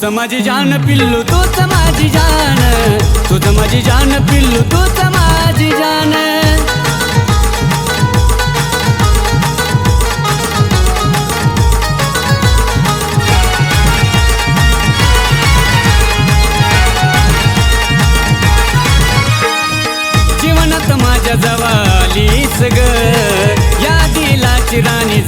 तूच माझी जान पिल्लू तूच माझी जान. तूच माझी जान पिल्लू तूच माझी जान. जीवनात माझ्या जवालीस ग या दिलाची राणी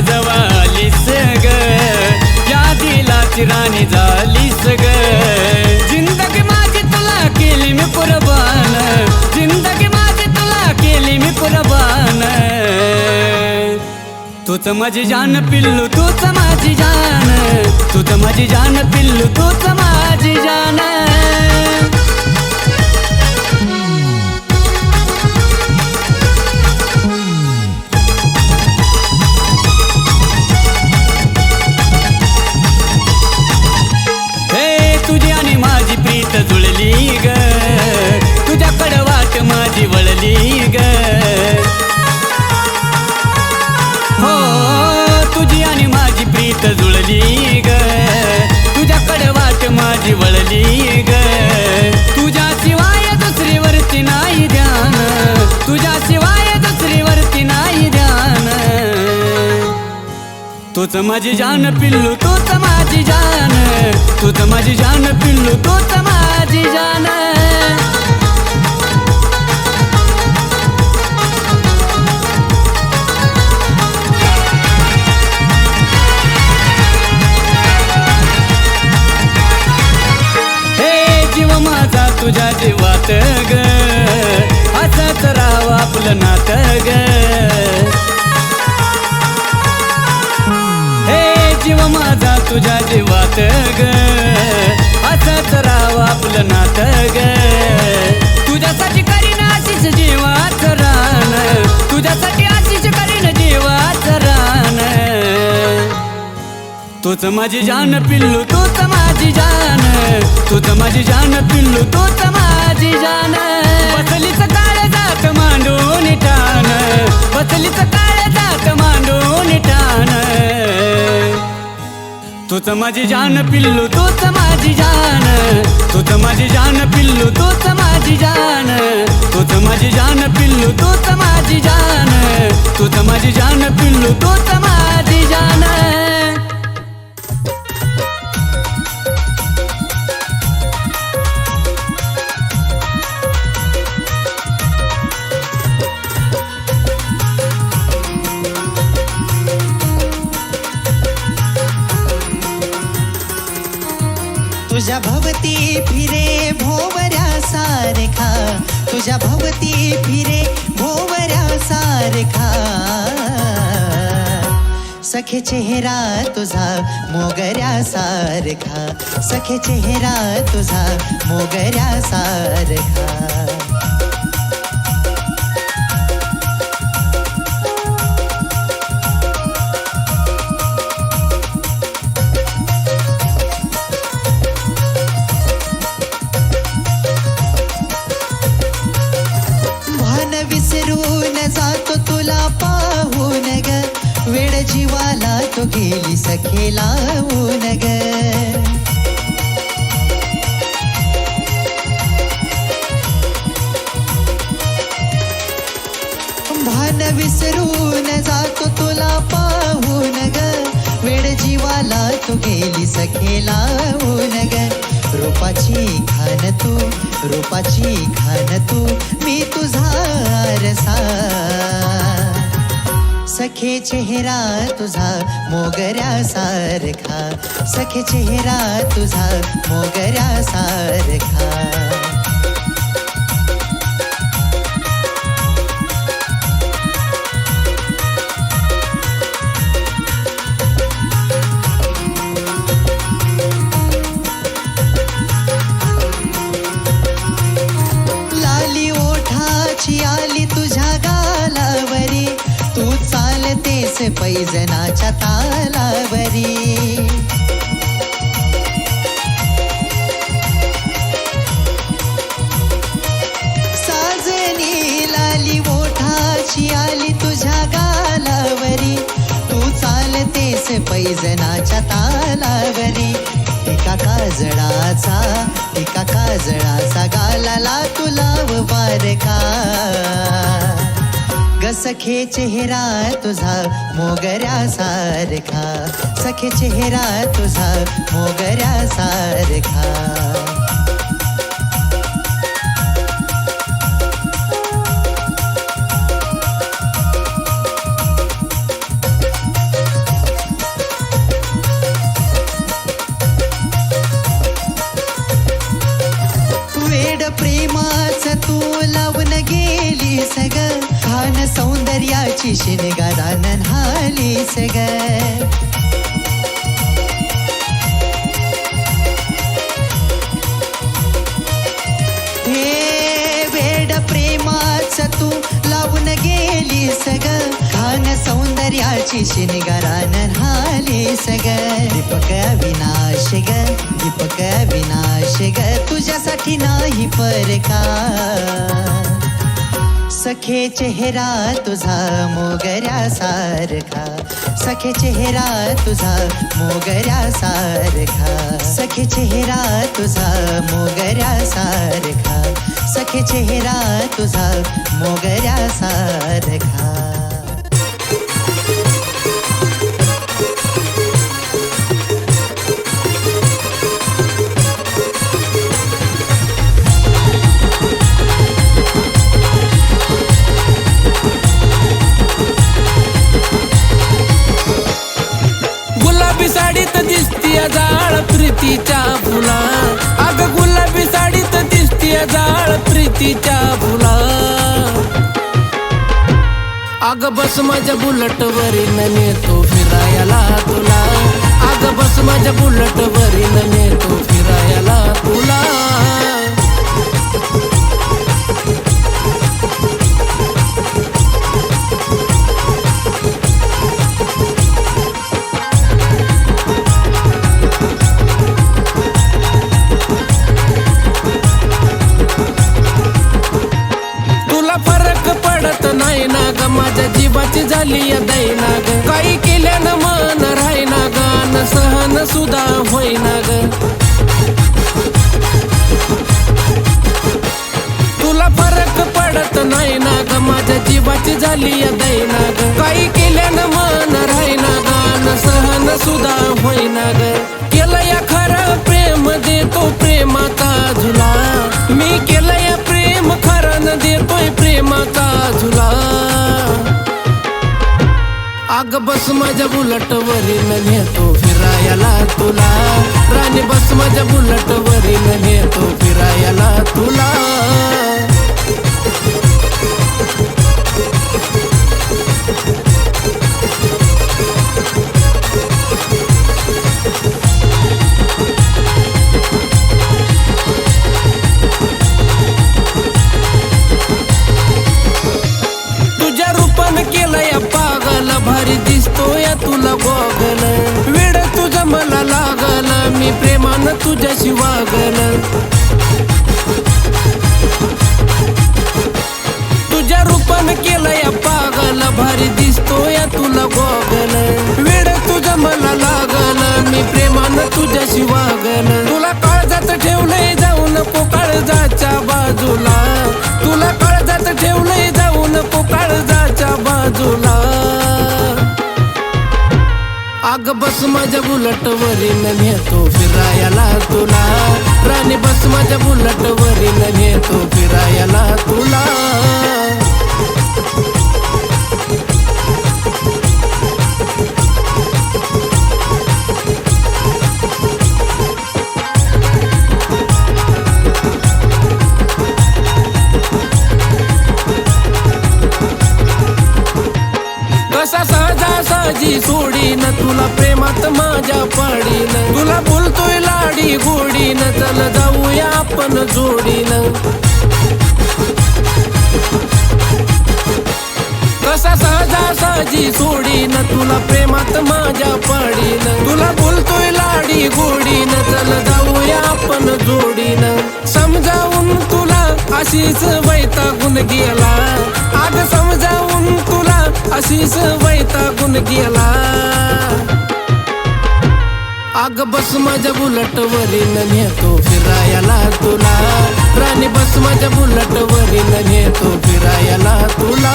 जवालीस ग। या दिलाची राणी झालीस ग। ज़िंदगी माझी तुला केली मी कुर्बान। ज़िंदगी माझी तुला केली माझी जान पिल्लू, तूच माझी जान। तूच माझी जान पिल्लू, तूच माझी जान। माझी ग हो तुझी आणि माझी प्रीत जुळली ग तुझ्याकडे वाट माझी वळली ग तुझ्या शिवाय दुसरीवरती नाही ध्यान। तुझ्या शिवाय दुसरीवरती नाही ध्यान। तूच माझी जान पिल्लू तूच माझी जान। तूच माझी जान पिल्लू तूच माझी जान। तूच माझी जान पिल्लू तूच माझी जान तूच माझी जान पिल्लू तूच माझी जान बसलीच काळ जात मांडून टाण बसलीच काळ जात मांडून टाण तूच माझी जान पिल्लू तूच माझी जान तूच माझी जान पिल्लू तूच माझी जान तूच माझी जान पिल्लू तूच माझी जान तूच माझी जान पिल्लू तूच माझी जान तुझ्या भवती फिरे भोवऱ्या सारखा. तुझ्या भवती फिरे भोवऱ्या सारखा. सखे चेहरा तुझा मोगऱ्या सारखा. सखे चेहरा तुझा मोगऱ्या सारखा. तुला पाहून ग. वेळ जीवाला तो गेली सखेला ऊन ग. भान विसरून जातो तुला पाहून ग. वेळ जीवाला तो गेली सखेला ऊन ग. रूपाची खान तू रूपाची खान तू सखे चेहरा तुझा मोगऱ्या सारखा सखे चेहरा तुझा मोगऱ्या सारखा भारतीस पैजनाच्या तालावरी. साजनी लाली ओठाची आली तुझ्या गालावरी. तू चालतेस पैजनाच्या तालावरी. एका काजळाचा एका काजळाचा गालाला तुला वार का सखे चेहरा तुझा मोगऱ्या सारखा सखे चेहरा तुझा मोगऱ्या सारखा प्रेमाच तू लावून गेली सग खान सौंदर्याची शिनगारान हाली सग दीपक विनाश ग दीपक विनाश ग तुझ्यासाठी नाही परका सखे चेहरा तुझा मोगऱ्या सारखा सखे चेहरा तुझा मोगऱ्या सारखा सखे चेहरा तुझा मोगऱ्या सारखा सखे चेहरा तुझा मोगऱ्या माझ्या बुलटवरील माझ्या झाली दैना ग काही केल्यानं मन राहीना ग सहन सुद्धा होईना ग. केलं या खरं प्रेम देतो प्रेमाचा झुला. मी केलं या प्रेम खरं न देतोय प्रेमाचा झुला. आग बस माझ्या बुलट वरील नेतो फिरायला तुला. राणी बस माझ्या बुलट वरील नेतो फिरायला तुला. मन तुझ्याशी वागल तुला काळजात ठेवलंय नको काळजाच्या बाजूला. तुला काळजात ठेवलंय नको काळजाच्या बाजूला. आग बस माझ्या बुलट वरील नेतो फिरायला तुला. राणी बस माझ्या बुलट वरील नेतो फिरायला तुला. काळजी सहजी सोडीन तुला प्रेमात माझ्या पाडीन. तुला बोलतोय लाडी गोडीन चल जाऊया आपण जोडीन. कसा सहजा सहजी सोडीन तुला प्रेमात माझ्या पाडीन. तुला बोलतोय लाडी गोडीन चल जाऊया आपण जोडीन. समजावून तुला अशीच वैतागून गेला. आग समजावून तुला अशीच वैतागून गेला. आग बस माझ्या बुलट वरील नेतो फिरायला तुला. राणी बस माझ्या बुलट वरील नेतो फिरायला तुला.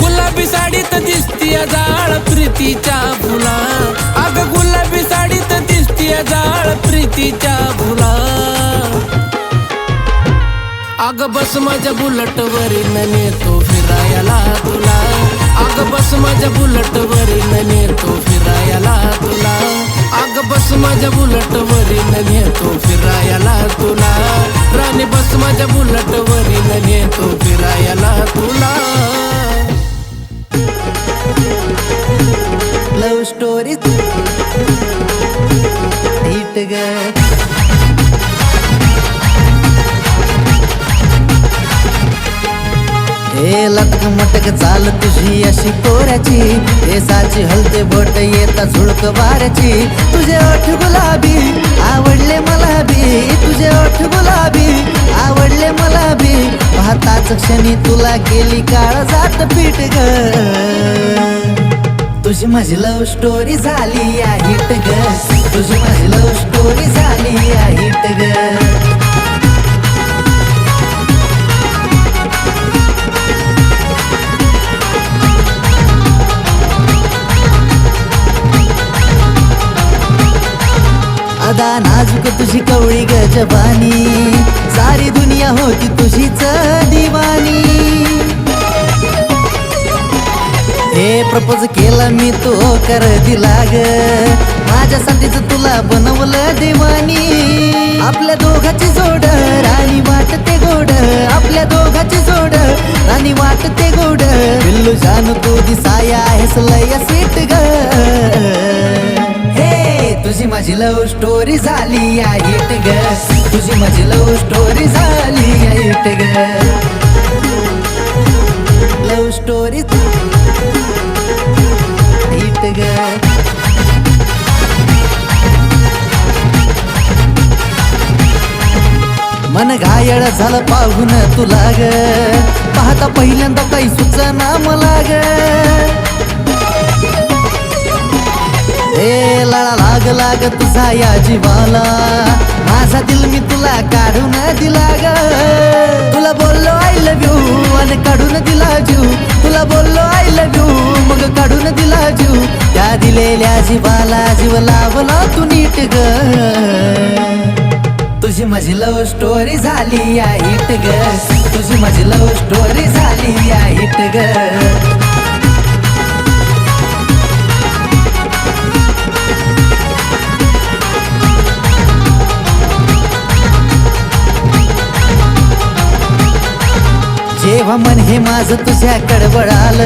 गुलाबी साडीत दिसतीय जाळ प्रीतीच्या फुला अग गुलाबी साडीत दिसतीय जाळ प्रीतीच्या फुला अग बस माझ्या बुलट वरील नेतो फिरायला झुळक वारची. तुझे ओठ गुलाबी आवडले मला बी तुझे ओठ गुलाबी आवडले मला बी पाहताच क्षणी तुला गेली काळ जात पीठ ग. तुझी माझी लव्ह स्टोरी झाली आहे हिट ग. तुझी माझी लव्ह स्टोरी झाली आहे हिट ग. अदा नाजूक तुझी कवळी गजबानी सारी दुनिया होती तुझीच दिवानी. हे प्रपोज केला मी तो कर दिला ग माझ्यासाठीच तुला बनवलं देवानी. आपल्या दोघाची जोड राणी वाटते गोड. आपल्या दोघाची जोड राणी वाटते गोड. बिल्लू जानू तू दिसाया आहेस लय सीट ग. तुझी माझी लव्ह स्टोरी झाली आहे ग. तुझी माझी लव्ह स्टोरी झाली आहे ग. लव्ह स्टोरी ग. मन घायळ झालं पाहून तुला ग. पाहता पहिल्यांदा काही सुचना मला ग. ए लळा लाग लाग तुझा या जीवाला. माझा दिल मी तुला काढून दिला ग. तुला बोललो आय लव्ह यू आणि काढून दिला जीव. तुला बोललो आय लव्ह यू मग काढून दिला जीव. त्या दिलेल्या जीवाला जीव लावला तू नीट ग. तुझी माझी लव्ह स्टोरी झाली या हिट ग. तुझी माझी लव्ह स्टोरी झाली या हिट ग. तेव्हा मन हे माझं तुझ्या कडबडाल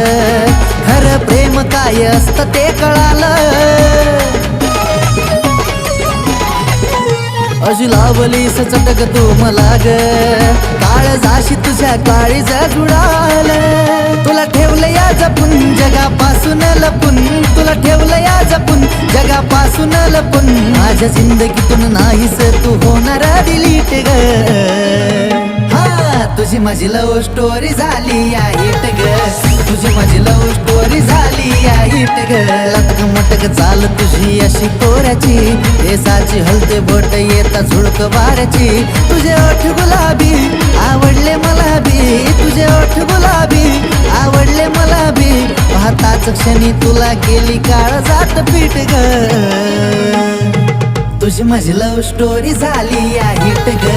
खरं प्रेम काय असतं ते कळालं. अशी लावली सचटक तू मला ग काळ जाशी तुझ्या काळी जुडाल. तुला ठेवलं या जपून जगापासून लपून. तुला ठेवलं या जपून जगापासून लपून. माझ्या जिंदगीतून नाहीस तू होणार डिलीट ग. तुझी माझी लव्ह स्टोरी झाली या हिट ग. तुझी माझी लव्ह स्टोरी झाली या हिट ग. लटक मटक चाल तुझी अशी पोऱ्याची. देसाची हलते बोट येता झुळक वाऱ्याची. तुझे ओठ गुलाबी आवडले मला बी. तुझे ओठ गुलाबी आवडले मला बी. पाहताच क्षणी तुला केली काळ जात पीठ ग. माझी लव्ह स्टोरी झाली आहे हिट ग.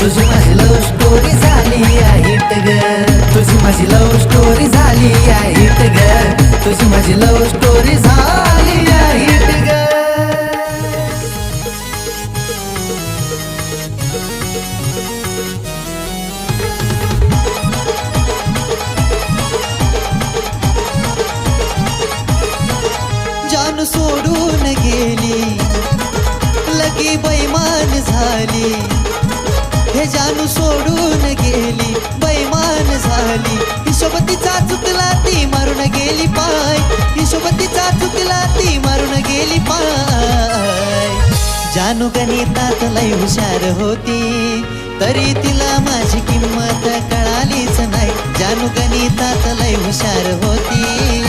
तुझी माझी लव्ह स्टोरी झाली आहे हिट ग. तुझी माझी लव्ह स्टोरी झाली आहे हिट ग. तुझी माझी लव्ह स्टोरी झाली आहे लगी बैमान झाली. हे जानू सोडून गेली बैमान झाली. हिशोबतीचा चुकला ती मारून गेली पाय. हिशोबतीचा चुकला ती मारून गेली पाय. जानू गणितात लय हुशार होती तरी तिला माझी किंमत कळालीच नाही. जानू गणितात लय हुशार होती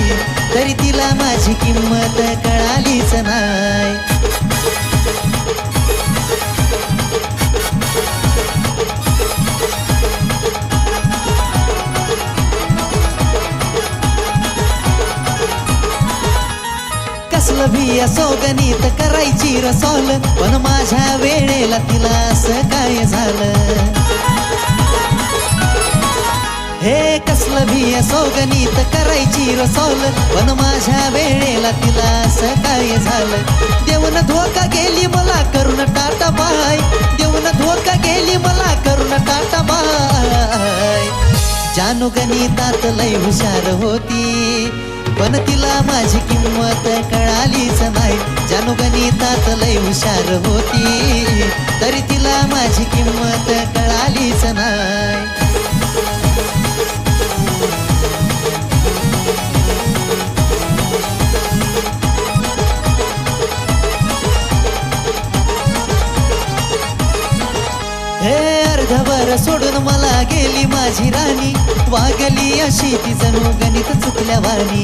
तरी तिला माझी किंमत कळालीच नाही. भी असो गणित करायची रसोल. पण माझ्या वेळेला तिला असं काय झालं? हे कसलं भी असो गणित करायची रसोल. पण माझ्या वेळेला तिला असं काय झालं? देऊन धोका गेली मला करून टाटा बाय. देऊन धोका गेली मला करून टाटा बाय. जानू गणितात लय हुशार होती. पण तिला माझी किंमत कळालीच नाही. जानू गणितात लय हुशार होती तरी तिला माझी किंमत कळालीच नाही. हे अर्धभर सोडून मला गेली माझी राणी. वागली अशी ती जणू गणित चुकल्या वाणी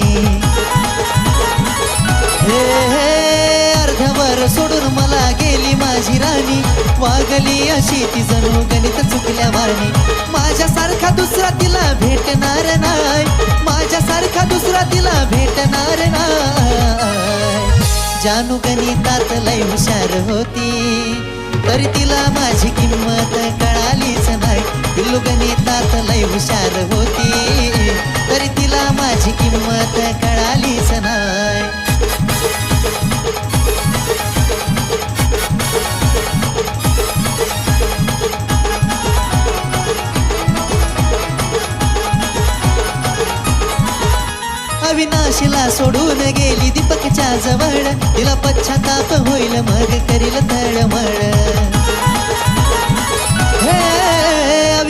हे हे अर्धवर सोडून मला गेली माझी राणी. वागली अशी ती जणू गणित चुकल्या वाणी माझ्यासारखा दुसरा तिला भेटणार नाही. माझ्यासारखा दुसरा तिला भेटणार नाही. जानू गणितात लय हुशार होती. तरी तिला माझी किंमत कळा पिल्लू गणितात लय हुशार होती. तरी तिला माझी किंमत कळालीच नाही. अविनाशीला सोडून गेली दीपकच्या जवळ. तिला पश्चाताप होईल मग करील तळमळ.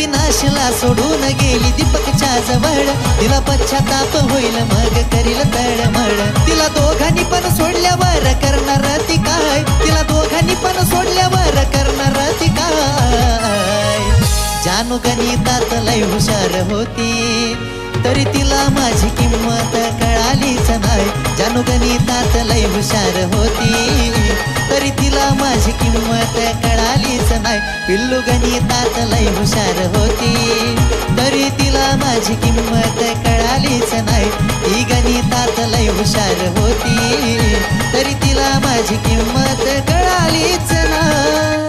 अविनाशला सोडून गेली दीपकच्या जवळ. तिला पश्चाताप होईल मग करील तळमळ तिला दोघांनी पण सोडल्यावर करणार ती काय? तिला दोघांनी पण सोडल्यावर करणार ती काय? जानू गणितात लय हुशार होती तरी तिला माझी किंमत कळालीच नाही. जानू गणितात लय हुशार होती माझी किंमत कळालीच नाही. पिल्लू गणितात लय हुशार होती. तरी तिला माझी किंमत कळालीच नाही. ती गणितात लय हुशार होती. तरी तिला माझी किंमत कळालीच नाही.